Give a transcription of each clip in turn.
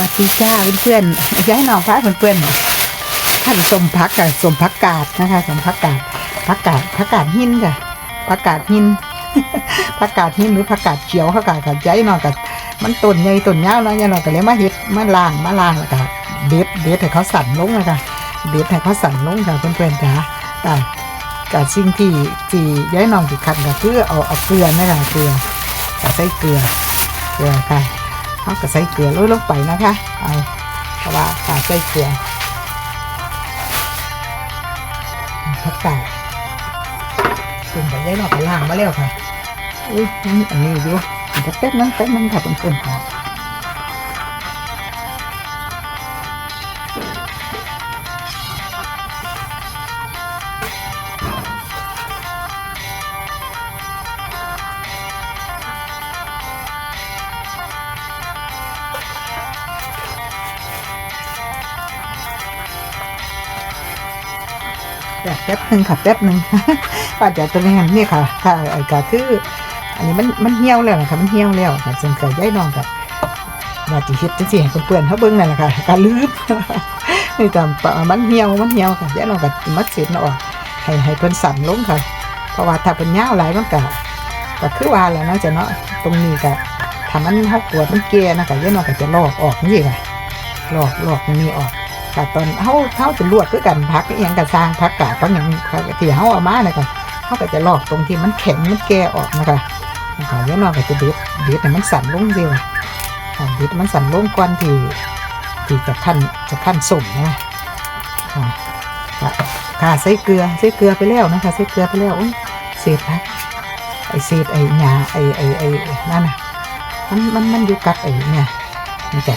วัสดีจ้าเพื่อนๆย้ายน้องพาเพื่อนๆท่านสมพักกับสมพักกาดนะคะสมพักกาดพักกาดพักกาดหินค่ะพักกาดหินพักกาดหินหรือพักกาดเขียวพักกาดกับย้ายน้องกับมันต้นใหญ่ต้นยาวเนาะย้ายน้องก็เลยมาเฮ็ดมาล้างมาล้างแล้วก็เด็ดเด็ดให้เขาสั่นลงนะคะเด็ดให้เขาสั่นลงค่ะเพื่อนๆจ้าอ่กับสิ่งที่ที่ย้ายน้องที่ขัดก็คือเอาเอาเกลือนะคะเกลือใส่เกลือเกลือค่ะ เขาก็ใส่เกลือลดลงไปนะคะเอาเพราะว่าขาใส่เกลือผักกาดตุ่มไปได้หนอกไปล่างมาแล้วค่ะอุ้ยอันนี้อยู่เดี๋ยวแป๊บนึงแป๊บนึงค่ะเพื่อนๆค่ะ แป๊บแป๊บนึงค่ะแป๊บหนึ่งว่าจะตัวนี้นี่ค่ะค่ะไอ้ก็คือ อันนี้มันมันเหี่ยวแล้วนะคะมันเหี่ยวแล้วค่ะจึงเกิดย้ายน้องกับว่าจิเฮ็ดจังซี่ให้เพื่อนๆเขาเบิ่งนั่นแหละค่ะการลืมนี่ตามมันเหี่ยวมันเหี่ยวค่ะย้ายน้องกับมัดเสร็จออกให้ให้เพิ่นสั่นลงค่ะ เพราะว่าถ้าเพิ่นยาวหลายมันก็ก็คือว่าแล้วเนาะจะเนาะตรงนี้ก็ถ้ามันเฮากวดมันแก่นะคะย้ายน้องก็จะลอกออกนี่ค่ะลอกลอกตรงนี้ออก ค่ะตอนเฮาเฮาจะลวกคือกันพักอียังก็สร้างพักกาดพักหยังที่เฮาเอามาเนี่ยค่ะเฮาก็จะลอกตรงที่มันแข็งมันแก่ออกนะคะนะคะยายน้อยก็จะเด็ดเด็ดให้มันสั่นลงเดียวค่ะเด็ดมันสั่นลงก่อนที่ที่จะขั้นจะขั้นส่งนะค่ะค่ะใส่เกลือใส่เกลือไปแล้วนะคะใส่เกลือไปแล้วอุ๊ยเศษพักไอเศษไอหญ้าไอไอไอนั่นน่ะมันมันมันอยู่กับไอเนี่ยมันจะ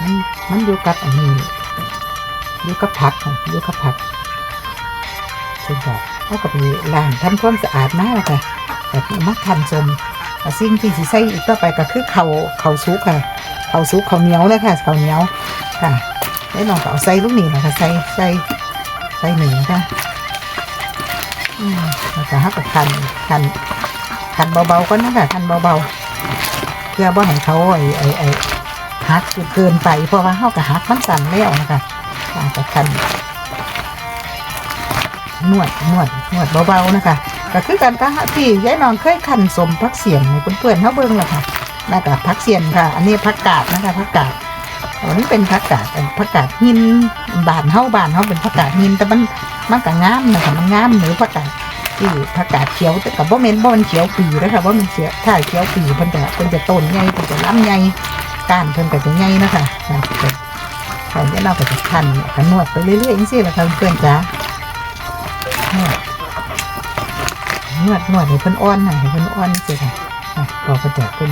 มันมันอยู่กับอันนี้อยู่กับผักค่ะอยู่กับผักซึ่งก็เอากับไปล้างทำความสะอาดมาแล้วค่ะแบบมักทันชมสิ่งที่สิใส่อีกต่อไปก็คือเขาเขาซุกค่ะเขาซุกเขาเหนียวเลยค่ะเขาเหนียวค่ะแล้วน้องเอาใส่ลูกหนี่นะคะใส่ใส่ใส่หนึ่งค่ะอืมแล้วก็ฮักกับคันคันคันเบาๆก็นะคะคันเบาๆเพื่อบ่ให้เขาไอ้ไอ้ไอ้ ฮักเกินไป เพราะว่าเขากับฮักมันสั่นแล้วนะคะค่ะกับคันนวดนวดนวดเบาๆนะคะก็คือการกะที่ยายน้องเคยขันสมพักเสียนให้เพื่อนๆเขาเบิ่งแหละค่ะน่ากับพักเสียนค่ะ อันนี้พักกาดนะคะพักกาดอันนี้เป็นพักกาดพักกาดหินบานเฮาบานเฮาเป็นพักกาดหินแต่มันมันก็งามนะคะมันงามหรือพักกาดที่พักกาดเขียวแต่กับบ่แม่นบ่มันเขียวปีนะคะบ่มันเสียถ้าเขียวปีเพิ่นจะเพิ่นจะต้นใหญ่เพิ่นจะลำใหญ่ ก้านเพิ่นก็จะใหญ่นะคะค่ะค่ะยายเราก็จะขันกันนวดไปเรื่อยๆจังซี่แหละค่ะเพื่อนจ้านวดนวดให้เพิ่นอ่อนหน่อยให้เพิ่นอ่อนสิค่ะอะก็เพิ่นจะเพิ่น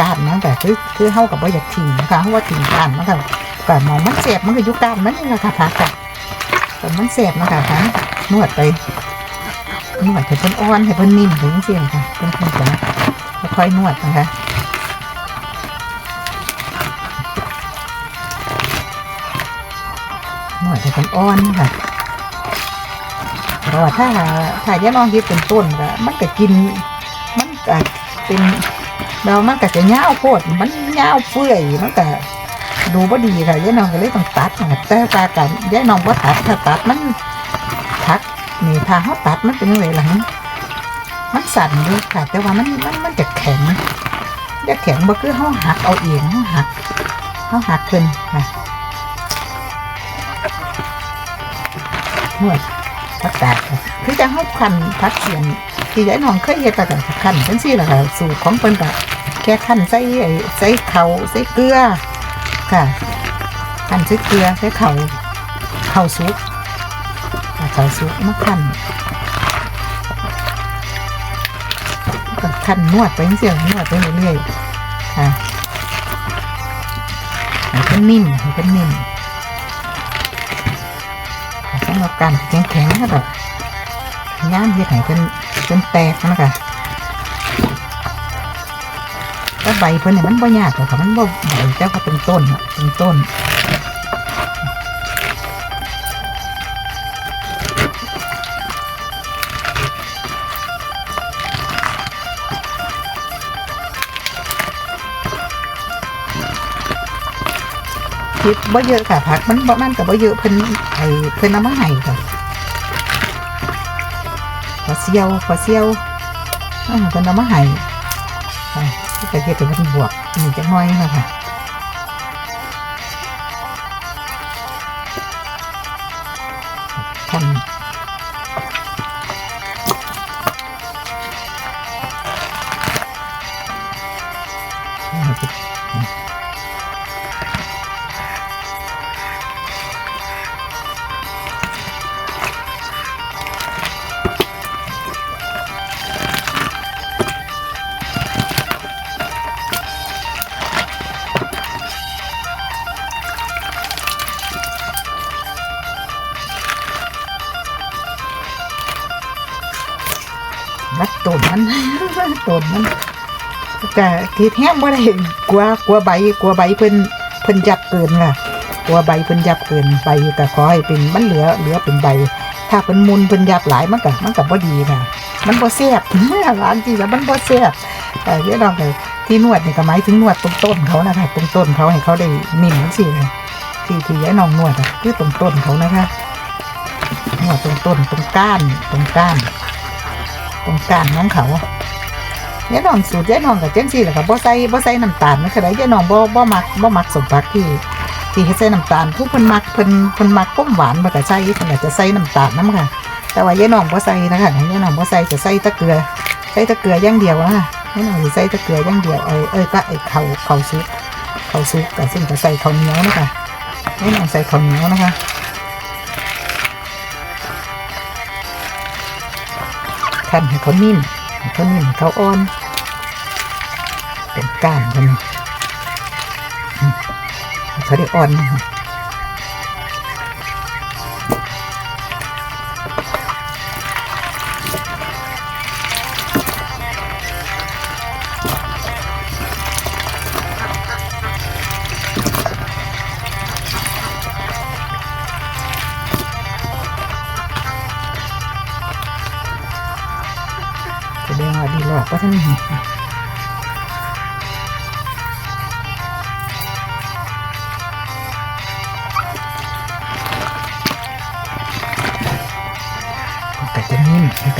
ก้านนะแต่คือคือเฮากับบ่อยากทิ้งนะคะเฮาะว่าทิ้งก้านมันก็ก็มองมันเสียบมันก็อยู่ก้านมันนี่แหละค่ะพักอะแต่มันเสียบนะคะค่ะนวดไปนวดให้เพิ่นอ่อนให้เพิ่นนิ่มถึงสิค่ะเพิ่นเพิ่นจะค่อยๆนวดนะคะ ให้เพิ่นอ่อนนะคะเพราะว่าถ้าถ้ายาน้องที่เป็นต้นก็มันก็กิน มันก็เป็นเรามันก็จะยาวโพดมันยาเปื่อยมันก็ดูบ่ดีค่ะยาน้องก็เลยต้องตัดแต่ตากันยาน้องบ่ตัดถ้าตัดมันทักนี่ถ้าเขาตัดมันเป็นยังไงล่ะมันสั่นอยู่ค่ะ แต่ว่ามันมันมันจะแข็งจะแข็งบ่คือเขาหักเอาเองเขาหักเขาหักขึ้นค่ะ นวดพักกาดคือจะให้คันพักเสียนที่ยายน้องเคยเฮ็ดกันคันจังซี่ล่ะค่ะสูตรของเพิ่นก็แค่คันใส่ไอ้ใส่เขาใส่เกลือค่ะคันใส่เกลือใส่เขาเขาซุปเอาเขาซุปมาคันก็คันนวดไปจังซี่ล่ะนวดไปเรื่อยๆค่ะให้เพิ่นนิ่มให้เพิ่นนิ่ม กันแข็งๆนะครับย่างเฮ็ดให้เป็นเป็นแตกนะคะแต่ใบเพิ่นเนี่ยมันบ่ยากหรอกค่ะมันบ่ใบแต่ว่าเป็นต้นเป็นต้น คิดบ่เยอะค่ะผักมันบ่มันกับบ่เยอะเพิ่นไอ้เพิ่นน้ำมันไห้ค่ะขอเซียวขอเซียวอ่าเพิ่นน้ำมันไห้ค่ะแต่เฮ็ดให้มันบวกนี่จะห้อยนะคะ ก็ที่แท้บ่ได้กลัวกลัวใบกลัวใบเพิ่นเพิ่นยับเกินค่ะกลัวใบเพิ่นยับเกินใบก็ขอให้เป็นมันเหลือเหลือเป็นใบ ถ้าเพิ่นมุนเพิ่นยับหลายมันก็มันก็บ่ดีค่ะมันบ่แซ่บร้านจริงแล้วมันบ่แซ่บแต่ที่เราก็ที่นวดนี่ก็หมายถึงนวดตรงต้นเขานะคะตรงต้นเขาให้เขาได้นิ่มจังซี่ค่ะที่ที่ยายน้องนวดอะคือตรงต้นเขานะคะนวดตรงต้นตรงก้านตรงก้าน ตรงกลางของเขา ยายน้องสูตรยายน้องกับเจนซี่แหละครับบ่ใส่บ่ใส่น้ำตาลนะคือไดยายน้องบ่บ่มักบ่มักสมผักที่ที่ให้ใส่น้ำตาลผู้เพิ่นมักเพิ่นเพิ่นมักก้มหวานมันก็ใส่เพิ่นก็จะใส่น้ำตาลนํค่ะ แต่ว่ายายน้องบ่ใส่นะคะยายน้องบ่ใส่จะใส่ตะเกลือใส่ตะเกลืออย่างเดียวนะคะยายน้องสิใส่ตะเกลืออย่างเดียวเอ้ยเอ้ยก็ไอ้เข้าวข้าซุปข้าซุปก็ซึ่งก็ใส่ข้าวเหนียวนะคะยายน้องใส่ข้าวเหนียวนะคะขั้นให้เขานิ่มเขานิ่มเขาอ่อน ก้านกันอืมเขาได้อ่อนนะ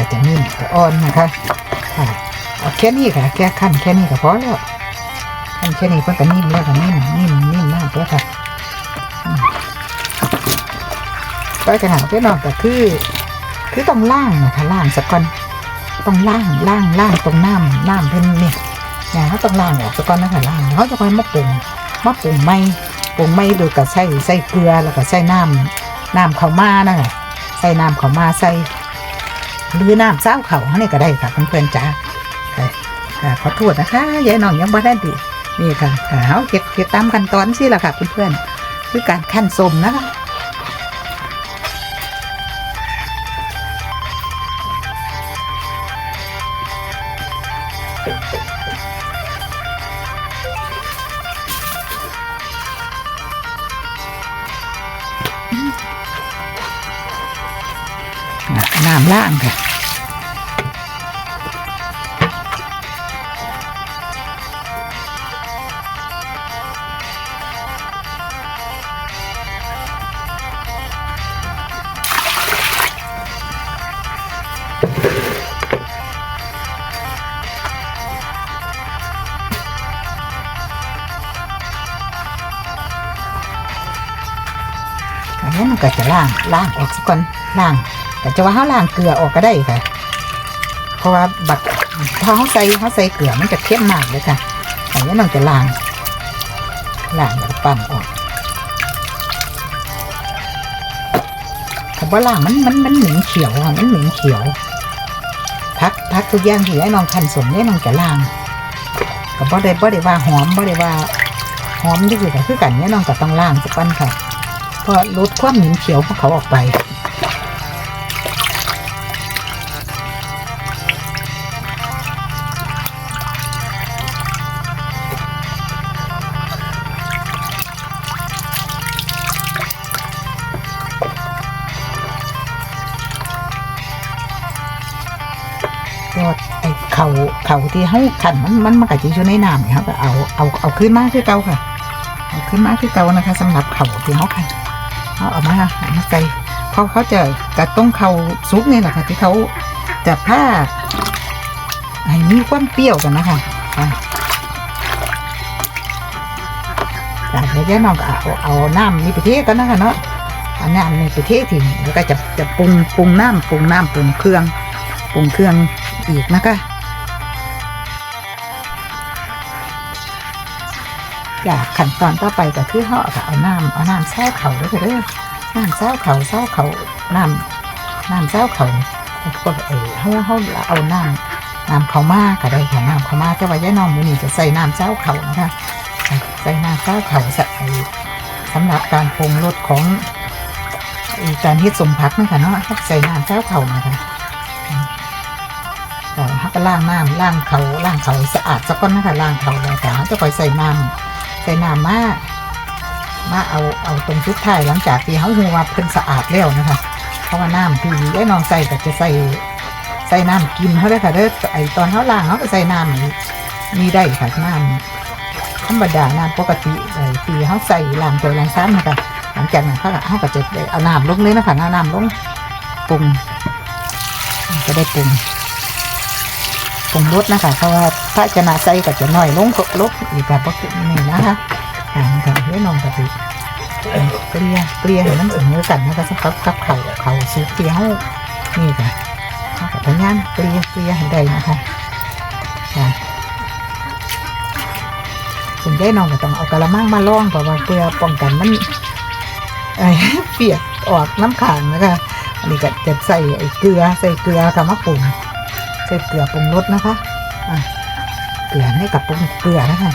ก็จะนิ่มจะอ่อนนะคะค่ะเอาแค่นี้ค่ะแค่ขั้นแค่นี้ก็พอแล้วขั้นแค่นี้เพิ่นก็นิ่มแล้วก็นิ่มนิ่มนิ่มมากแล้วค่ะก็จะหาเพื่อนอนก็คือ คือต้องล่างนะคะล่างสักก่อนต้องล่างล่างล่างตรงน้ำน้ำเพิ่นเนี่ยเนี่ยเขาต้องล่างออกซะก่อนนะคะล่างเขาจะไปมาปรุงมาปรุงไม่ปรุงไม่โดยกับใส่ใส่เกลือแล้วก็ใส่น้ำน้ำข้าวมานะคะใส่น้ำข้าวมาใส่ หรือน้ำเจ้าเขาเนี่ยก็ได้ค่ะเพื่อนๆจ้าค่ะขอโทษนะคะยายน้องยังบ่ได้ดีนี่ค่ะเขาเก็บเก็บตามขั้นตอนสิล่ะค่ะเพื่อนๆคือการขั้นสมนะล่ะน้ำล่างค่ะ ก็จะล่างล่างออกสักก่อนล่างแต่จะว่าเขาล่างเกลือออกก็ได้ค่ะ เพราะว่าบักถ้าเขาใส่เขาใส่เกลือมันจะเข้มมากเลยค่ะอันนี้มันจะล่างล่างแล้วปั้นออกคำว่าล่างมันมันมันเหม็นเขียวอะมันเหม็นเขียวพักพักทุกอย่างที่ไอ้น้องคันสมเนี่ยน้องจะล่างก็บ่ได้บ่ได้ว่าหอมบ่ได้ว่าหอมที่คือก็คือกันเนี่ยน้องก็ต้องล่างสักก่อนค่ะ ลดความเหม็นเขียวของเขาออกไป ก็ไอเขาเขาที่ให้ขันมันมันมันก็จะอยู่ในน้ำเนี่ยครับเอาเอาเอาขึ้นมาคือเก่าค่ะ เอาขึ้นมาคือเก่านะคะสำหรับเขาที่เขาค่ะ เขาเอามาหามาใส่เขาเขาจะกระต้องเขาซุกนี่แหละค่ะที่เขาจะผ้าให้มีความเปรี้ยวกันนะคะอะจากนี้ยายน้องก็เอาเอาน้ำนี่ไปเทกันนะคะเนาะเอาน้ำนี่ไปเททิ้งแล้วก็จะจะปรุงปรุงน้ำปรุงน้ำปรุงเครื่องปรุงเครื่องอีกนะคะ อยากขั้นตอนต่อไปก็คือเขาก็เอาน้ำเอาน้ำแช่เขาด้วยเด้อน้ำแช่เขาแช่เขาน้ำน้ำแช่เขาก็เออเขาเขาเอาน้ำน้ำเขามาก็ได้ค่ะน้ำเขามาแต่ว่าย่าน้องมือนี้จะใส่น้ำแช่เขานะคะใส่น้ำแช่เขาใส่สำหรับการปรุงรสของการเฮ็ดสมพักนะคะเนาะใส่น้ำแช่เขานะคะแต่เขาก็ล้างน้ำล้างเขาล้างเขาสะอาดสักก้อนนะคะล้างเขาแล้วแต่เขาจะคอยใส่น้ำ ใส่น้ำมามาเอาเอาตรงชุดท้ายหลังจากที่เขาหัวาเพิ่นสะอาดแล้วนะคะ เพราะว่าน้ำที่ได้นองใส่ก็จะใส่ใส่น้ำกินเขาได้ค่ะเด้อไอตอนเขาล้างเขาก็ใส่น้ำนี่ได้ค่ะน้ำธรรมดาน้ำปกติไอที่เขาใส่ล้างตัวล้างซ้ำนะคะหลังจากนั้นเขาก็เขาก็จะเอาน้ำลงเลยนะคะน้ำลงปรุงจะได้ปรุง ปรุงรสนะคะ เพราะว่าถ้าจะนาใส่ก็จะน้อยลงก็ลดอีกแบบนี่นะคะอ่านกันให้นองกับสิเกลี่ยเกลี่ยให้มันเสมอกันนะคะสักพักกับเขาเขาซุปเกลี่ยเขานี่ค่ะเขากับพยายามเกลี่ยเกลี่ยให้ได้นะคะค่ะถึงได้น้องก็ต้องเอากระมังมาล่องเพราะว่าเพื่อป้องกันมันไอ้เปียกออกน้ำขังนะคะอันนี้ก็จะใส่ไอ้เกลือใส่เกลือกับมะปรุงใส่เกลือปรุงรสนะคะอะเกลือให้กับปรุงเกลือนะคะ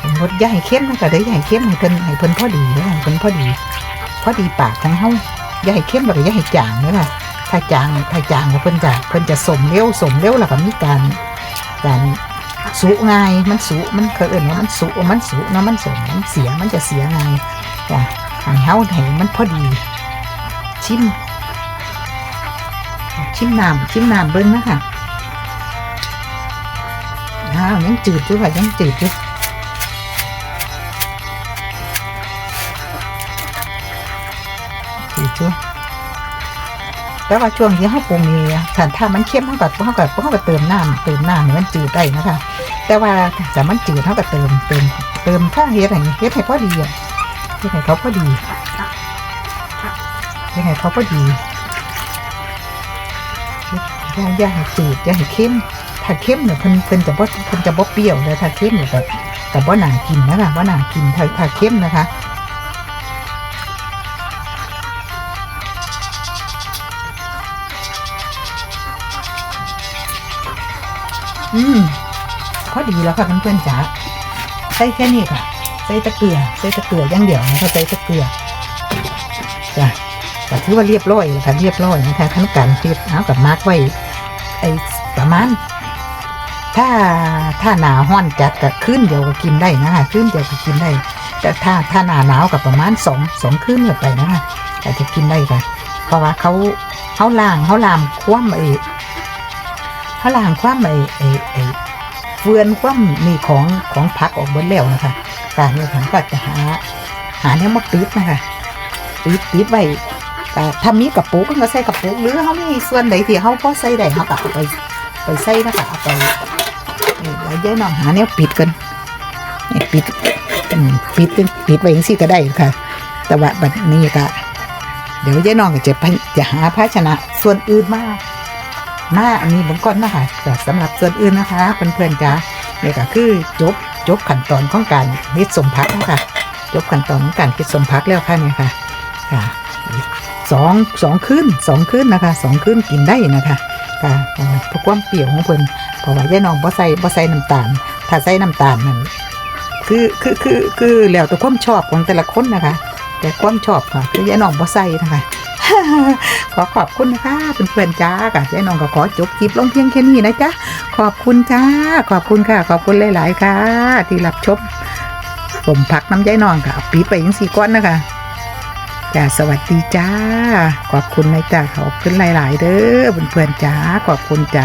ปรุงรสย่าให้เข้มนะคะได้ย่าให้เข้มให้เพิ่นให้เพิ่นพอดีเลยให้เพิ่นพอดี พอดีปากของเฮาอย่าให้เข้มแล้วก็อย่าให้จางเลยค่ะถ้าจางถ้าจางแล้วเพิ่นจะเพิ่นจะสมเร็วสมเร็วแล้วก็มีการการสุง่ายมันสุมันเคยเอิ้นว่ามันสุมันสุนะมันสมมันเสียมันจะเสียง่ายจ้ะ ให้เฮาให้มันพอดี ชิม ชิมน้ำชิมน้ำเบิ้งนะคะอ้าวยังจืดอยู่ค่ะยังจืดอยู่จืดอยู่แต่ว่าช่วงที่เขาปรุงนี่ถ้าถ้ามันเข้มเท่ากับเท่ากับเท่ากับเติมน้ำเติมน้ำให้มันจืดได้นะคะ แต่ว่าถ้ามันจืดเท่ากับเติมเติมเติมข้าเฮ็ดให้เฮ็ดให้พอดีอะ เฮ็ดให้เขาพอดีเฮ็ดให้เขาพอดีย่าอย่าให้จืดย่าให้เข้ม ถ้าเข้มเนี่ยเพิ่นเพิ่นจะบ่เพิ่นจะบ่เปรี้ยวเลยถ้าเข้มเนี่ยแบบแต่บ่น่ากินนะคะบ่น่ากินถ้าถ้าเข้มนะคะอืมพอดีแล้วค่ะเพื่อนๆจ๋าใส่แค่นี้ค่ะ ใส่ตะเกียบใส่ตะเกียบย่างเดี่ยวนะคะใส่ตะเกียบจ้ะก็ถือว่าเรียบร้อยแล้วค่ะเรียบร้อยนะคะขั้นการเทศเอากับมาร์กไว้ไอ้ประมาณถ้าถ้าหนาห้อนจัดกับขึ้นเดียวก็กินได้นะคะขึ้นเดียวก็กินได้ แต่ถ้าถ้าหนาหนาวกับประมาณสองสองขึ้นเนี่ยไปนะคะแต่จะกินได้ค่ะเพราะว่าเขาเขาล่างเขาลามคว่ำไอ้พระลางความไอ้ไอ้ไอ้เฟือนความมีของของพักออกบิดแล้วนะคะ การเนี่ยผมก็จะหา หาเนี่ยมาปิดนะคะปิดปิดไว้แต่ถ้ามีกระปุกก็ใส่กระปุกหรือเขามีส่วนใดที่เขาพอใส่ได้เขาก็เอาไปไปใส่นะคะเอาไปแล้วยายน้องหาเนี่ยปิดกันนี่ปิดปิดปิดไว้อย่างซี่ก็ได้ค่ะ แต่ว่าบัดนี้ก็เดี๋ยวยายน้องก็จะจะหาภาชนะส่วนอื่นมาหน้าอันนี้ผมก่อนนะคะแต่สำหรับส่วนอื่นนะคะเพื่อนๆจ้าเนี่ยก็คือจบ จบขั้นตอนของการเฮ็ดสมพักแล้วค่ะ จบขั้นตอนของการเฮ็ดสมพักแล้วค่ะเนี่ยค่ะค่ะสองสองคืนสองคืนนะคะสองคืนกินได้นะคะค่ะเพราะความเปรี้ยวของเพิ่นเพราะว่าย่าน้องบ่ใส่บ่ใส่น้ำตาล ถ้าใส่น้ำตาลนั่นคือคือคือคือแล้วแต่ความชอบของแต่ละคนนะคะ แต่ความชอบค่ะคือย่าน้องบ่ใส่นะคะ ขอขอบคุณนะคะเพื่อนๆจ้าค่ะยายน้องก็ขอจบคลิปลงเพียงแค่นี้นะจ๊ะขอบคุณจ้า ขอบคุณค่ะ ขอบคุณหลาย ๆ ค่ะ ที่รับชมผมพักน้ำยายน้องค่ะปีไปยังสี่ก้อนนะคะจ้าสวัสดีจ้า ขอบคุณนะจ้าขอบคุณหลาย ๆ เด้อเพื่อนๆจ้าขอบคุณจ้า